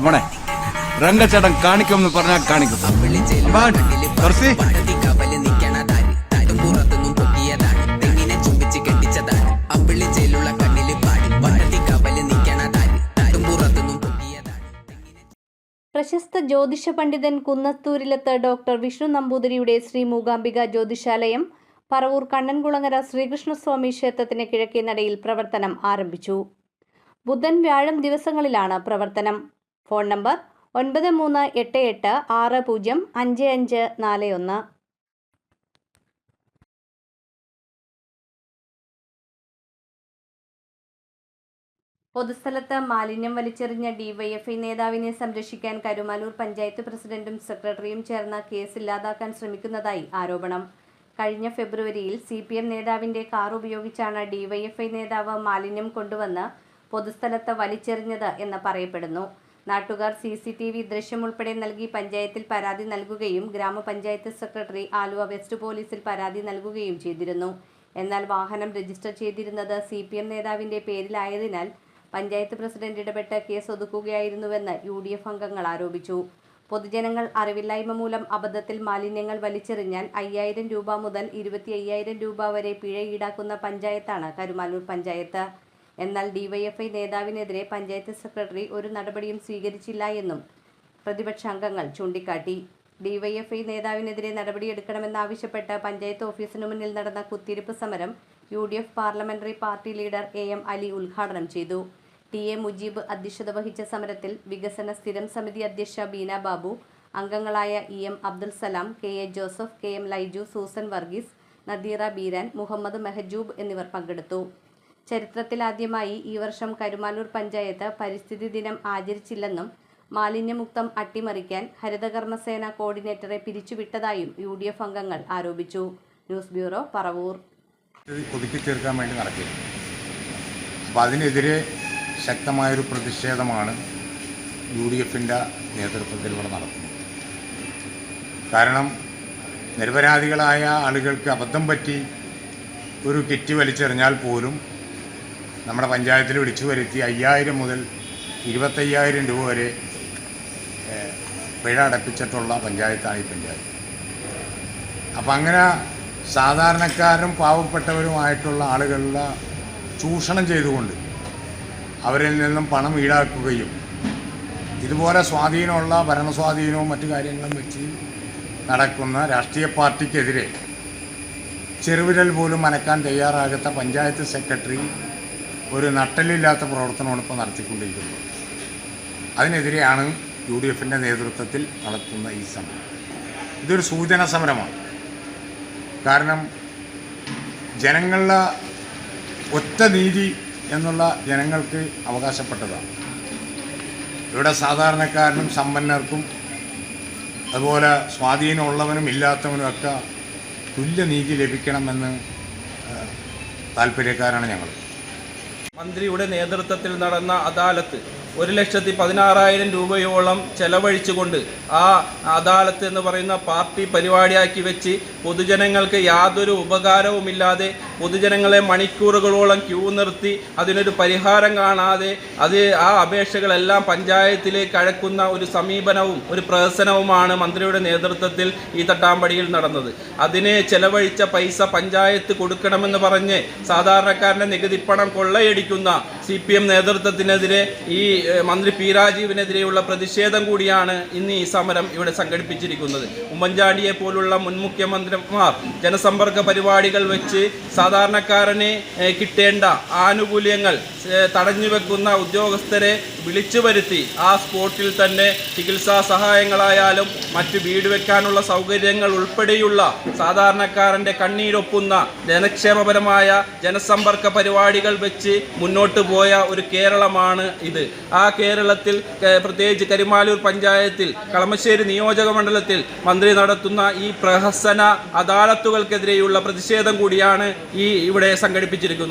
മോനെ രംഗച്ചേട്ടൻ കാണിക്കുമെന്ന് പറഞ്ഞാൽ കാണിക്കും. പ്രശസ്ത ജ്യോതിഷ പണ്ഡിതൻ കുന്നത്തൂരിലത്ത് ഡോക്ടർ വിഷ്ണു നമ്പൂതിരിയുടെ ശ്രീ മൂകാംബിക ജ്യോതിശാലയം പറവൂർ കണ്ണൻകുളങ്ങര ശ്രീകൃഷ്ണസ്വാമി ക്ഷേത്രത്തിന് കിഴക്കേ നടയിൽ പ്രവർത്തനം ആരംഭിച്ചു. ബുധൻ വ്യാഴം ദിവസങ്ങളിലാണ് പ്രവർത്തനം. ഫോൺ നമ്പർ ഒൻപത് മൂന്ന് എട്ട് എട്ട് ആറ് പൂജ്യം അഞ്ച് അഞ്ച് നാല് ഒന്ന്. പൊതുസ്ഥലത്ത് മാലിന്യം വലിച്ചെറിഞ്ഞ ഡിവൈഎഫ്ഐ നേതാവിനെ സംരക്ഷിക്കാൻ കരുമാലൂർ പഞ്ചായത്ത് പ്രസിഡന്റും സെക്രട്ടറിയും ചേർന്ന് കേസ് ഇല്ലാതാക്കാൻ ശ്രമിക്കുന്നതായി ആരോപണം. കഴിഞ്ഞ ഫെബ്രുവരിയിൽ സി പി എം നേതാവിന്റെ കാർ ഉപയോഗിച്ചാണ് ഡിവൈഎഫ്ഐ നേതാവ് മാലിന്യം കൊണ്ടുവന്ന് പൊതുസ്ഥലത്ത് വലിച്ചെറിഞ്ഞത് എന്ന് പറയപ്പെടുന്നു. നാട്ടുകാർ സി സി ടി വി ദൃശ്യം ഉൾപ്പെടെ നൽകി പഞ്ചായത്തിൽ പരാതി നൽകുകയും ഗ്രാമപഞ്ചായത്ത് സെക്രട്ടറി ആലുവ വെസ്റ്റ് പോലീസിൽ പരാതി നൽകുകയും ചെയ്തിരുന്നു. എന്നാൽ വാഹനം രജിസ്റ്റർ ചെയ്തിരുന്നത് സി പി എം നേതാവിന്റെ പേരിലായതിനാൽ പഞ്ചായത്ത് പ്രസിഡന്റ് ഇടപെട്ട് കേസ് ഒതുക്കുകയായിരുന്നുവെന്ന് യു ഡി എഫ് അംഗങ്ങൾ ആരോപിച്ചു. പൊതുജനങ്ങൾ അറിവില്ലായ്മ മൂലം അബദ്ധത്തിൽ മാലിന്യങ്ങൾ വലിച്ചെറിഞ്ഞാൽ അയ്യായിരം രൂപ മുതൽ ഇരുപത്തി അയ്യായിരം രൂപ വരെ പിഴ ഈടാക്കുന്ന പഞ്ചായത്താണ് കരുമാലൂർ പഞ്ചായത്ത്. എന്നാൽ ഡിവൈഎഫ്ഐ നേതാവിനെതിരെ പഞ്ചായത്ത് സെക്രട്ടറി ഒരു നടപടിയും സ്വീകരിച്ചില്ല എന്നും പ്രതിപക്ഷ അംഗങ്ങൾ ചൂണ്ടിക്കാട്ടി. ഡിവൈഎഫ്ഐ നേതാവിനെതിരെ നടപടിയെടുക്കണമെന്നാവശ്യപ്പെട്ട് പഞ്ചായത്ത് ഓഫീസിനു മുന്നിൽ നടന്ന കുത്തിരിപ്പ് സമരം U D F parliamentary party leader A M Ali ഉദ്ഘാടനം ചെയ്തു. ടി എ മുജീബ് അധ്യക്ഷത വഹിച്ച സമരത്തിൽ വികസന സ്ഥിരം സമിതി അധ്യക്ഷ ബീന ബാബു അംഗങ്ങളായ E M Abdul Salam K A Joseph K M Laiju Susan Varghese Nadeera Beeran Muhammad Mehajoob എന്നിവർ പങ്കെടുത്തു. ചരിത്രത്തിലാദ്യമായി ഈ വർഷം കരുമാലൂർ പഞ്ചായത്ത് പരിസ്ഥിതി ദിനം ആചരിച്ചില്ലെന്നും മാലിന്യമുക്തം അട്ടിമറിക്കാൻ ഹരിതകർമ്മസേന കോർഡിനേറ്ററെ പിരിച്ചുവിട്ടതായും യു ഡി എഫ് അംഗങ്ങൾ ആരോപിച്ചു. News bureau Paravur. ഒതുക്കി വേണ്ടി നടക്കുകയാണ്. അപ്പോൾ അതിനെതിരെ ശക്തമായൊരു പ്രതിഷേധമാണ് യു ഡി എഫിന്റെ നേതൃത്വത്തിൽ ഇവിടെ നടക്കുന്നത്. കാരണം നിരപരാധികളായ ആളുകൾക്ക് അബദ്ധം പറ്റി ഒരു കിറ്റ് വലിച്ചെറിഞ്ഞാൽ പോലും നമ്മുടെ പഞ്ചായത്തിൽ വിളിച്ചു വരുത്തി അയ്യായിരം മുതൽ ഇരുപത്തയ്യായിരം രൂപ വരെ പിഴ അടപ്പിച്ചിട്ടുള്ള പഞ്ചായത്താണ് ഈ പഞ്ചായത്ത്. അപ്പം അങ്ങനെ സാധാരണക്കാരും പാവപ്പെട്ടവരുമായിട്ടുള്ള ആളുകളെ ചൂഷണം ചെയ്തുകൊണ്ട് അവരിൽ നിന്നും പണം ഈടാക്കുകയും ഇതുപോലെ സ്വാധീനമുള്ള ഭരണസ്വാധീനവും മറ്റു കാര്യങ്ങളും വെച്ച് നടക്കുന്ന രാഷ്ട്രീയ പാർട്ടിക്കെതിരെ ചെറുവിരൽ പോലും അനക്കാൻ തയ്യാറാകാത്ത പഞ്ചായത്ത് സെക്രട്ടറി ഒരു നട്ടലില്ലാത്ത പ്രവർത്തനമാണ് ഇപ്പോൾ നടത്തിക്കൊണ്ടിരിക്കുന്നത്. അതിനെതിരെയാണ് യു ഡി എഫിന്റെ നേതൃത്വത്തിൽ നടത്തുന്ന ഈ സമരം. ഇതൊരു സൂചന സമരമാണ്. കാരണം ജനങ്ങളുടെ ഒറ്റ നീതി എന്നുള്ള ജനങ്ങൾക്ക് അവകാശപ്പെട്ടതാണ്. ഇവിടെ സാധാരണക്കാരനും സമ്പന്നർക്കും അതുപോലെ സ്വാധീനമുള്ളവനും ഇല്ലാത്തവനും ഒക്കെ തുല്യനീതി ലഭിക്കണമെന്ന് ഏഹ്, താല്പര്യക്കാരാണ് ഞങ്ങൾ. മന്ത്രിയുടെ നേതൃത്വത്തിൽ നടന്ന അദാലത്ത് ഒരു ലക്ഷത്തി പതിനാറായിരം രൂപയോളം ചെലവഴിച്ചുകൊണ്ട് ആ അദാലത്ത് എന്ന് പറയുന്ന പാർട്ടി പരിപാടിയാക്കി വെച്ച് പൊതുജനങ്ങൾക്ക് യാതൊരു ഉപകാരവുമില്ലാതെ പൊതുജനങ്ങളെ മണിക്കൂറുകളോളം ക്യൂ നിർത്തി അതിനൊരു പരിഹാരം കാണാതെ അത് ആ അപേക്ഷകളെല്ലാം പഞ്ചായത്തിലേക്ക് അഴക്കുന്ന ഒരു സമീപനവും ഒരു പ്രഹസനവുമാണ് മന്ത്രിയുടെ നേതൃത്വത്തിൽ ഈ തട്ടാമ്പടിയിൽ നടന്നത്. അതിനെ ചെലവഴിച്ച പൈസ പഞ്ചായത്ത് കൊടുക്കണമെന്ന് പറഞ്ഞ് സാധാരണക്കാരന്റെ നികുതിപ്പണം കൊള്ളയടിക്കുന്ന സി പി എം നേതൃത്വത്തിനെതിരെ ഈ മന്ത്രി പി രാജീവിനെതിരെയുള്ള പ്രതിഷേധം കൂടിയാണ് ഇന്ന് ഈ സമരം ഇവിടെ സംഘടിപ്പിച്ചിരിക്കുന്നത്. ഉമ്മൻചാണ്ടിയെ പോലുള്ള മുൻ മുഖ്യമന്ത്രിമാർ ജനസമ്പർക്ക പരിപാടികൾ വെച്ച് സാധാരണക്കാരന് കിട്ടേണ്ട ആനുകൂല്യങ്ങൾ തടഞ്ഞു വെക്കുന്ന ഉദ്യോഗസ്ഥരെ വിളിച്ചു വരുത്തി. ആ സ്പോട്ടിൽ തന്നെ ചികിത്സാ സഹായങ്ങളായാലും മറ്റ് വീട് വെക്കാനുള്ള സൗകര്യങ്ങൾ ഉൾപ്പെടെയുള്ള സാധാരണക്കാരന്റെ കണ്ണീരൊപ്പുന്ന ജനക്ഷേമപരമായ ജനസമ്പർക്ക പരിപാടികൾ വെച്ച് മുന്നോട്ട് പോയ ഒരു കേരളമാണ് ഇത്. ആ കേരളത്തിൽ പ്രത്യേകിച്ച് കരിമാലൂർ പഞ്ചായത്തിൽ കളമശ്ശേരി നിയോജക മണ്ഡലത്തിൽ മന്ത്രി നടത്തുന്ന ഈ പ്രഹസന അദാലത്തുകൾക്കെതിരെയുള്ള പ്രതിഷേധം കൂടിയാണ് ഈ ഇവിടെ സംഘടിപ്പിച്ചിരിക്കുന്നത്.